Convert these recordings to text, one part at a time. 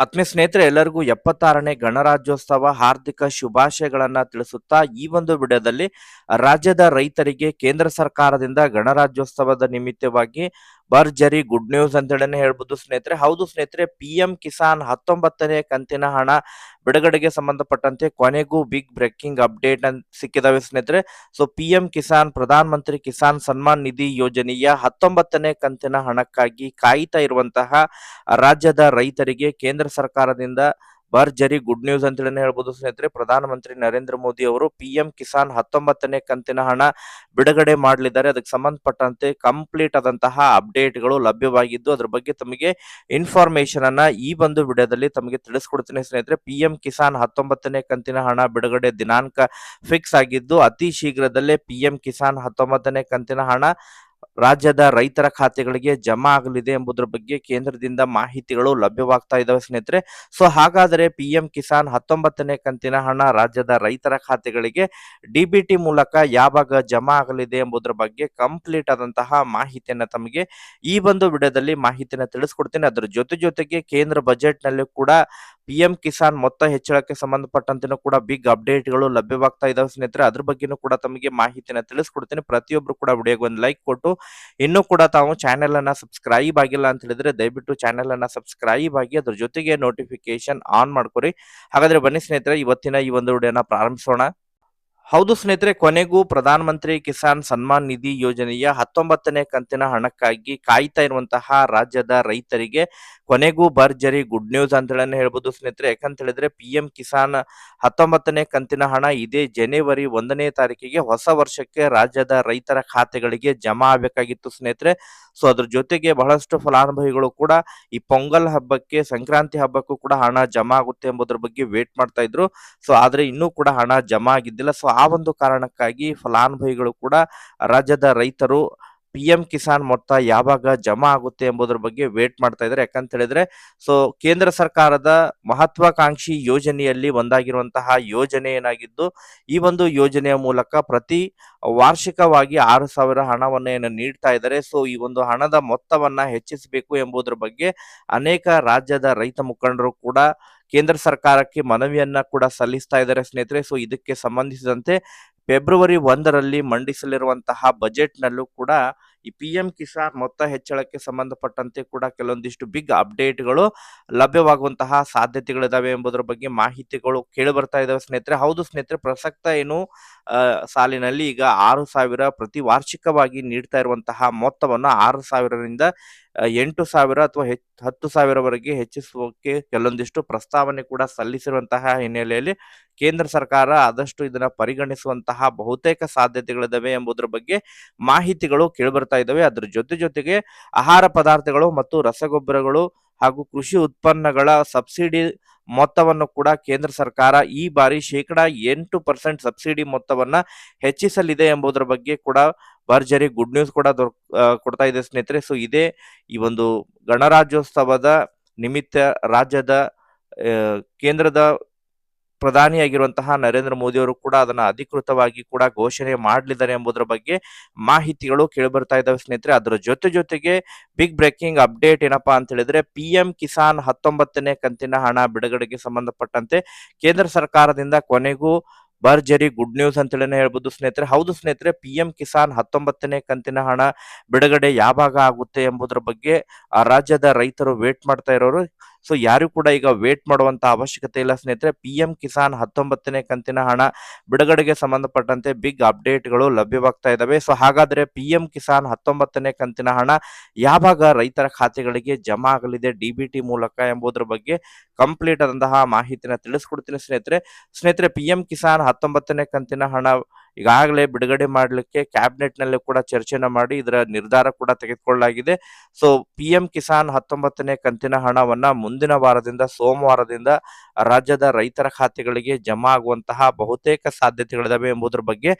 ಆತ್ಮೀಯ ಸ್ನೇಹಿತರೆ, ಎಲ್ಲರಿಗೂ ಎಪ್ಪತ್ತಾರನೇ ಗಣರಾಜ್ಯೋತ್ಸವ ಹಾರ್ದಿಕ ಶುಭಾಶಯಗಳನ್ನ ತಿಳಿಸುತ್ತಾ ಈ ಒಂದು ವಿಡಿಯೋದಲ್ಲಿ ರಾಜ್ಯದ ರೈತರಿಗೆ ಕೇಂದ್ರ ಸರ್ಕಾರದಿಂದ ಗಣರಾಜ್ಯೋತ್ಸವದ ನಿಮಿತ್ತವಾಗಿ ಭರ್ಜರಿ ಗುಡ್ ನ್ಯೂಸ್ ಅಂತೇಳಿ ಹೇಳ್ಬೋದು ಸ್ನೇಹಿತರೆ. ಹೌದು ಸ್ನೇಹಿತರೆ ಪಿ ಎಂ ಕಿಸಾನ್ ಹತ್ತೊಂಬತ್ತನೇ ಕಂತಿನ ಹಣ ಬಿಡುಗಡೆಗೆ ಸಂಬಂಧಪಟ್ಟಂತೆ ಕೊನೆಗೂ ಬಿಗ್ ಬ್ರೇಕಿಂಗ್ ಅಪ್ಡೇಟ್ ಸಿಕ್ಕಿದಾವೆ ಸ್ನೇಹಿತರೆ. So P M Kisan Pradhan Mantri Kisan Samman ನಿಧಿ ಯೋಜನೆಯ ಹತ್ತೊಂಬತ್ತನೇ ಕಂತಿನ ಹಣಕ್ಕಾಗಿ ಕಾಯ್ತಾ ಇರುವಂತಹ ರಾಜ್ಯದ ರೈತರಿಗೆ ಕೇಂದ್ರ ಸರ್ಕಾರದಿಂದ ಭರ್ಜರಿ ಗುಡ್ ನ್ಯೂಸ್ ಅಂತೇಳಿ ಹೇಳ್ಬೋದು ಸ್ನೇಹಿತರೆ. ಪ್ರಧಾನಮಂತ್ರಿ ನರೇಂದ್ರ ಮೋದಿ ಅವರು ಪಿ ಎಂ ಕಿಸಾನ್ ಹತ್ತೊಂಬತ್ತನೇ ಕಂತಿನ ಹಣ ಬಿಡುಗಡೆ ಮಾಡಲಿದ್ದಾರೆ. ಅದಕ್ಕೆ ಸಂಬಂಧಪಟ್ಟಂತೆ ಕಂಪ್ಲೀಟ್ ಆದಂತಹ ಅಪ್ಡೇಟ್ಗಳು ಲಭ್ಯವಾಗಿದ್ದು, ಅದ್ರ ಬಗ್ಗೆ ತಮಗೆ ಇನ್ಫಾರ್ಮೇಶನ್ ಅನ್ನ ಈ ಒಂದು ವಿಡಿಯೋದಲ್ಲಿ ತಮಗೆ ತಿಳಿಸ್ಕೊಡ್ತೀನಿ ಸ್ನೇಹಿತರೆ. ಪಿ ಎಂ ಕಿಸಾನ್ ಹತ್ತೊಂಬತ್ತನೇ ಕಂತಿನ ಹಣ ಬಿಡುಗಡೆ ದಿನಾಂಕ ಫಿಕ್ಸ್ ಆಗಿದ್ದು, ಅತಿ ಶೀಘ್ರದಲ್ಲೇ ಪಿ ಎಂ ಕಿಸಾನ್ ಹತ್ತೊಂಬತ್ತನೇ ಕಂತಿನ ಹಣ ರಾಜ್ಯದ ರೈತರ ಖಾತೆಗಳಿಗೆ ಜಮಾ ಆಗಲಿದೆ ಎಂಬುದರ ಬಗ್ಗೆ ಕೇಂದ್ರದಿಂದ ಮಾಹಿತಿಗಳು ಲಭ್ಯವಾಗ್ತಾ ಇದಾವೆ ಸ್ನೇಹಿತರೆ. ಸೊ, ಹಾಗಾದರೆ ಪಿ ಎಂ ಕಿಸಾನ್ ಹತ್ತೊಂಬತ್ತನೇ ಕಂತಿನ ಹಣ ರಾಜ್ಯದ ರೈತರ ಖಾತೆಗಳಿಗೆ ಡಿಬಿಟಿ ಮೂಲಕ ಯಾವಾಗ ಜಮಾ ಆಗಲಿದೆ ಎಂಬುದರ ಬಗ್ಗೆ ಕಂಪ್ಲೀಟ್ ಆದಂತಹ ಮಾಹಿತಿಯನ್ನು ತಮಗೆ ಈ ಒಂದು ವಿಡಿಯೋದಲ್ಲಿ ಮಾಹಿತಿಯನ್ನು ತಿಳಿಸ್ಕೊಡ್ತೀನಿ. ಅದರ ಜೊತೆ ಜೊತೆಗೆ ಕೇಂದ್ರ ಬಜೆಟ್ನಲ್ಲಿ ಕೂಡ ಪಿ ಎಂ ಕಿಸಾನ್ ಮೊತ್ತ ಹೆಚ್ಚಳಕ್ಕೆ ಸಂಬಂಧಪಟ್ಟಂತೆನೂ ಕೂಡ ಬಿಗ್ ಅಪ್ಡೇಟ್ಗಳು ಲಭ್ಯವಾಗ್ತಾ ಇದಾವೆ ಸ್ನೇಹಿತರೆ. ಅದ್ರ ಬಗ್ಗೆನೂ ಕೂಡ ತಮಗೆ ಮಾಹಿತಿನ ತಿಳಿಸ್ಕೊಡ್ತೀನಿ. ಪ್ರತಿಯೊಬ್ರು ಕೂಡ ವಿಡಿಯೋಗೆ ಒಂದು ಲೈಕ್ ಕೊಟ್ಟು, ಇನ್ನೂ ಕೂಡ ತಾವು ಚಾನೆಲ್ ಅನ್ನ ಸಬ್ಸ್ಕ್ರೈಬ್ ಆಗಿಲ್ಲ ಅಂತ ಹೇಳಿದ್ರೆ ದಯವಿಟ್ಟು ಚಾನೆಲ್ ಅನ್ನ ಸಬ್ಸ್ಕ್ರೈಬ್ ಆಗಿ ಅದ್ರ ಜೊತೆಗೆ ನೋಟಿಫಿಕೇಶನ್ ಆನ್ ಮಾಡ್ಕೊರಿ. ಹಾಗಾದ್ರೆ ಬನ್ನಿ ಸ್ನೇಹಿತರೆ, ಇವತ್ತಿನ ಈ ಒಂದು ವಿಡಿಯೋನ ಪ್ರಾರಂಭಿಸೋಣ. ಹೌದು ಸ್ನೇಹಿತರೆ, ಕೊನೆಗೂ ಪ್ರಧಾನ ಮಂತ್ರಿ ಕಿಸಾನ್ ಸನ್ಮಾನ್ ನಿಧಿ ಯೋಜನೆಯ ಹತ್ತೊಂಬತ್ತನೇ ಕಂತಿನ ಹಣಕ್ಕಾಗಿ ಕಾಯ್ತಾ ಇರುವಂತಹ ರಾಜ್ಯದ ರೈತರಿಗೆ ಕೊನೆಗೂ ಭರ್ಜರಿ ಗುಡ್ ನ್ಯೂಸ್ ಅಂತ ಹೇಳಿ ಹೇಳ್ಬೋದು ಸ್ನೇಹಿತರೆ. ಯಾಕಂತ ಹೇಳಿದ್ರೆ ಪಿ ಎಂ ಕಿಸಾನ್ ಹತ್ತೊಂಬತ್ತನೇ ಕಂತಿನ ಹಣ ಇದೇ ಜನವರಿ ಒಂದನೇ ತಾರೀಕಿಗೆ ಹೊಸ ವರ್ಷಕ್ಕೆ ರಾಜ್ಯದ ರೈತರ ಖಾತೆಗಳಿಗೆ ಜಮಾ ಆಗಬೇಕಾಗಿತ್ತು ಸ್ನೇಹಿತರೆ. ಸೊ ಅದ್ರ ಜೊತೆಗೆ ಬಹಳಷ್ಟು ಫಲಾನುಭವಿಗಳು ಕೂಡ ಈ ಪೊಂಗಲ್ ಹಬ್ಬಕ್ಕೆ, ಸಂಕ್ರಾಂತಿ ಹಬ್ಬಕ್ಕೂ ಕೂಡ ಹಣ ಜಮಾ ಆಗುತ್ತೆ ಎಂಬುದರ ಬಗ್ಗೆ ವೇಟ್ ಮಾಡ್ತಾ ಇದ್ರು. ಸೊ ಆದ್ರೆ ಇನ್ನೂ ಕೂಡ ಹಣ ಜಮಾ ಆಗಿದ್ದಿಲ್ಲ. ಸೊ ಆ ಒಂದು ಕಾರಣಕ್ಕಾಗಿ ಫಲಾನುಭವಿಗಳು ಕೂಡ ರಾಜ್ಯದ ರೈತರು ಪಿ ಎಂ ಕಿಸಾನ್ ಮೊತ್ತ ಯಾವಾಗ ಜಮಾ ಆಗುತ್ತೆ ಎಂಬುದರ ಬಗ್ಗೆ ವೇಟ್ ಮಾಡ್ತಾ ಇದ್ದಾರೆ. ಯಾಕಂತ ಹೇಳಿದ್ರೆ ಸೊ ಕೇಂದ್ರ ಸರ್ಕಾರದ ಮಹತ್ವಾಕಾಂಕ್ಷಿ ಯೋಜನೆಯಲ್ಲಿ ಒಂದಾಗಿರುವಂತಹ ಯೋಜನೆ ಏನಾಗಿದ್ದು, ಈ ಒಂದು ಯೋಜನೆಯ ಮೂಲಕ ಪ್ರತಿ ವಾರ್ಷಿಕವಾಗಿ ಆರು ಸಾವಿರ ಹಣವನ್ನು ಏನು ನೀಡ್ತಾ ಇದ್ದಾರೆ. ಸೊ ಈ ಒಂದು ಹಣದ ಮೊತ್ತವನ್ನ ಹೆಚ್ಚಿಸಬೇಕು ಎಂಬುದರ ಬಗ್ಗೆ ಅನೇಕ ರಾಜ್ಯದ ರೈತ ಮುಖಂಡರು ಕೂಡ ಕೇಂದ್ರ ಸರ್ಕಾರಕ್ಕೆ ಮನವಿಯನ್ನ ಕೂಡ ಸಲ್ಲಿಸ್ತಾ ಇದ್ದಾರೆ ಸ್ನೇಹಿತರೆ. ಸೊ ಇದಕ್ಕೆ ಸಂಬಂಧಿಸಿದಂತೆ ಫೆಬ್ರವರಿ ಒಂದರಲ್ಲಿ ಮಂಡಿಸಲಿರುವಂತಹ ಬಜೆಟ್ನಲ್ಲೂ ಕೂಡ ಈ ಪಿ ಎಂ ಕಿಸಾನ್ ಮೊತ್ತ ಹೆಚ್ಚಳಕ್ಕೆ ಸಂಬಂಧಪಟ್ಟಂತೆ ಕೂಡ ಕೆಲವೊಂದಿಷ್ಟು ಬಿಗ್ ಅಪ್ಡೇಟ್ಗಳು ಲಭ್ಯವಾಗುವಂತಹ ಸಾಧ್ಯತೆಗಳಿದಾವೆ ಎಂಬುದರ ಬಗ್ಗೆ ಮಾಹಿತಿಗಳು ಕೇಳಿ ಬರ್ತಾ ಇದಾವೆ ಸ್ನೇಹಿತರೆ. ಹೌದು ಸ್ನೇಹಿತರೆ, ಪ್ರಸಕ್ತ ಏನು ಸಾಲಿನಲ್ಲಿ ಈಗ ಆರು ಸಾವಿರ ಪ್ರತಿ ವಾರ್ಷಿಕವಾಗಿ ನೀಡ್ತಾ ಇರುವಂತಹ ಮೊತ್ತವನ್ನು ಆರು ಸಾವಿರದಿಂದ ಎಂಟು ಸಾವಿರ ಅಥವಾ ಹೆಚ್ಚು ಹತ್ತು ಸಾವಿರವರೆಗೆ ಹೆಚ್ಚಿಸುವಕ್ಕೆ ಕೆಲವೊಂದಿಷ್ಟು ಪ್ರಸ್ತಾವನೆ ಕೂಡ ಸಲ್ಲಿಸಿರುವಂತಹ ಹಿನ್ನೆಲೆಯಲ್ಲಿ ಕೇಂದ್ರ ಸರ್ಕಾರ ಆದಷ್ಟು ಇದನ್ನ ಪರಿಗಣಿಸುವಂತಹ ಬಹುತೇಕ ಸಾಧ್ಯತೆಗಳಿದಾವೆ ಎಂಬುದರ ಬಗ್ಗೆ ಮಾಹಿತಿಗಳು ಕೇಳಿಬರ್ತಾ ಇದ್ದಾವೆ. ಅದ್ರ ಜೊತೆ ಜೊತೆಗೆ ಆಹಾರ ಪದಾರ್ಥಗಳು ಮತ್ತು ರಸಗೊಬ್ಬರಗಳು ಹಾಗೂ ಕೃಷಿ ಉತ್ಪನ್ನಗಳ ಸಬ್ಸಿಡಿ ಮೊತ್ತವನ್ನು ಕೂಡ ಕೇಂದ್ರ ಸರ್ಕಾರ ಈ ಬಾರಿ ಶೇಕಡ ಎಂಟು ಪರ್ಸೆಂಟ್ ಸಬ್ಸಿಡಿ ಮೊತ್ತವನ್ನ ಹೆಚ್ಚಿಸಲಿದೆ ಎಂಬುದರ ಬಗ್ಗೆ ಕೂಡ ಭರ್ಜರಿ ಗುಡ್ ನ್ಯೂಸ್ ಕೂಡ ದೊರ್ ಕೊಡ್ತಾ ಇದೆ ಸ್ನೇಹಿತರೆ. ಸೊ, ಇದೇ ಈ ಒಂದು ಗಣರಾಜ್ಯೋತ್ಸವದ ನಿಮಿತ್ತ ರಾಜ್ಯದ ಕೇಂದ್ರದ ಪ್ರಧಾನಿಯಾಗಿರುವಂತಹ ನರೇಂದ್ರ ಮೋದಿ ಅವರು ಕೂಡ ಅದನ್ನ ಅಧಿಕೃತವಾಗಿ ಕೂಡ ಘೋಷಣೆ ಮಾಡಲಿದ್ದಾರೆ ಎಂಬುದರ ಬಗ್ಗೆ ಮಾಹಿತಿಗಳು ಕೇಳಿಬರ್ತಾ ಇದ್ದಾವೆ ಸ್ನೇಹಿತರೆ. ಅದರ ಜೊತೆ ಜೊತೆಗೆ ಬಿಗ್ ಬ್ರೇಕಿಂಗ್ ಅಪ್ಡೇಟ್ ಏನಪ್ಪಾ ಅಂತ ಹೇಳಿದ್ರೆ ಪಿ ಕಿಸಾನ್ ಹತ್ತೊಂಬತ್ತನೇ ಕಂತಿನ ಹಣ ಬಿಡುಗಡೆಗೆ ಸಂಬಂಧಪಟ್ಟಂತೆ ಕೇಂದ್ರ ಸರ್ಕಾರದಿಂದ ಕೊನೆಗೂ ಭರ್ಜರಿ ಗುಡ್ ನ್ಯೂಸ್ ಅಂತೇಳಿ ಹೇಳ್ಬೋದು ಸ್ನೇಹಿತರೆ. ಹೌದು ಸ್ನೇಹಿತರೆ ಪಿ ಎಂ ಕಿಸಾನ್ ಹತ್ತೊಂಬತ್ತನೇ ಕಂತಿನ ಹಣ ಬಿಡುಗಡೆ ಯಾವಾಗ ಆಗುತ್ತೆ ಎಂಬುದರ ಬಗ್ಗೆ ಆ ರಾಜ್ಯದ ರೈತರು ವೇಟ್ ಮಾಡ್ತಾ ಇರೋರು. ಸೊ ಯಾರು ಕೂಡ ಈಗ ವೇಟ್ ಮಾಡುವಂತ ಅವಶ್ಯಕತೆ ಇಲ್ಲ ಸ್ನೇಹಿತರೆ. ಪಿ ಕಿಸಾನ್ ಹತ್ತೊಂಬತ್ತನೇ ಕಂತಿನ ಹಣ ಬಿಡುಗಡೆಗೆ ಸಂಬಂಧಪಟ್ಟಂತೆ ಬಿಗ್ ಅಪ್ಡೇಟ್ಗಳು ಲಭ್ಯವಾಗ್ತಾ ಇದಾವೆ ಸೊ ಹಾಗಾದ್ರೆ ಪಿ ಕಿಸಾನ್ ಹತ್ತೊಂಬತ್ತನೇ ಕಂತಿನ ಹಣ ಯಾವಾಗ ರೈತರ ಖಾತೆಗಳಿಗೆ ಜಮಾ ಆಗಲಿದೆ ಡಿ ಬಿ ಟಿ ಮೂಲಕ ಎಂಬುದರ ಬಗ್ಗೆ ಕಂಪ್ಲೀಟ್ ಆದಂತಹ ಮಾಹಿತಿನ ತಿಳಿಸ್ಕೊಡ್ತೀನಿ ಸ್ನೇಹಿತರೆ. ಸ್ನೇಹಿತರೆ ಪಿ ಕಿಸಾನ್ ಹತ್ತೊಂಬತ್ತನೇ ಕಂತಿನ ಹಣ ಈಗಾಗಲೇ ಬಿಡುಗಡೆ ಮಾಡಲಿಕ್ಕೆ ಕ್ಯಾಬಿನೆಟ್ನಲ್ಲಿ ಕೂಡ ಚರ್ಚೆನ ಮಾಡಿ ಇದರ ನಿರ್ಧಾರ ಕೂಡ ತೆಗೆದುಕೊಳ್ಳಲಾಗಿದೆ. ಸೊ ಪಿ ಎಂ ಕಿಸಾನ್ ಹತ್ತೊಂಬತ್ತನೇ ಕಂತಿನ ಹಣವನ್ನ ಮುಂದಿನ ವಾರದಿಂದ ಸೋಮವಾರದಿಂದ ರಾಜ್ಯದ ರೈತರ ಖಾತೆಗಳಿಗೆ ಜಮಾ ಆಗುವಂತಹ ಬಹುತೇಕ ಸಾಧ್ಯತೆಗಳಿದಾವೆ ಎಂಬುದರ ಬಗ್ಗೆ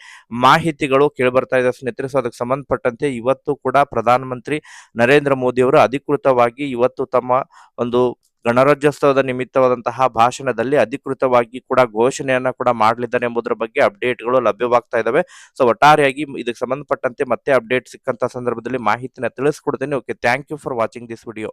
ಮಾಹಿತಿಗಳು ಕೇಳಿಬರ್ತಾ ಇದೆ ಸ್ನೇಹಿತರೆ. ಸೊ, ಅದಕ್ಕೆ ಸಂಬಂಧಪಟ್ಟಂತೆ ಇವತ್ತು ಕೂಡ ಪ್ರಧಾನಮಂತ್ರಿ ನರೇಂದ್ರ ಮೋದಿ ಅವರು ಅಧಿಕೃತವಾಗಿ ಇವತ್ತು ತಮ್ಮ ಒಂದು ಗಣರಾಜ್ಯೋತ್ಸವದ ನಿಮಿತ್ತವಾದಂತಹ ಭಾಷಣದಲ್ಲಿ ಅಧಿಕೃತವಾಗಿ ಕೂಡ ಘೋಷಣೆಯನ್ನ ಕೂಡ ಮಾಡಲಿದ್ದಾರೆ ಎಂಬುದರ ಬಗ್ಗೆ ಅಪ್ಡೇಟ್ಗಳು ಲಭ್ಯವಾಗ್ತಾ ಇದಾವೆ. ಸೊ, ಒಟ್ಟಾರೆಯಾಗಿ ಇದಕ್ಕೆ ಸಂಬಂಧಪಟ್ಟಂತೆ ಮತ್ತೆ ಅಪ್ಡೇಟ್ ಸಿಕ್ಕಂತ ಸಂದರ್ಭದಲ್ಲಿ ಮಾಹಿತಿನ ತಿಳಿಸ್ಕೊಡ್ತೇನೆ. Okay thank you for watching this video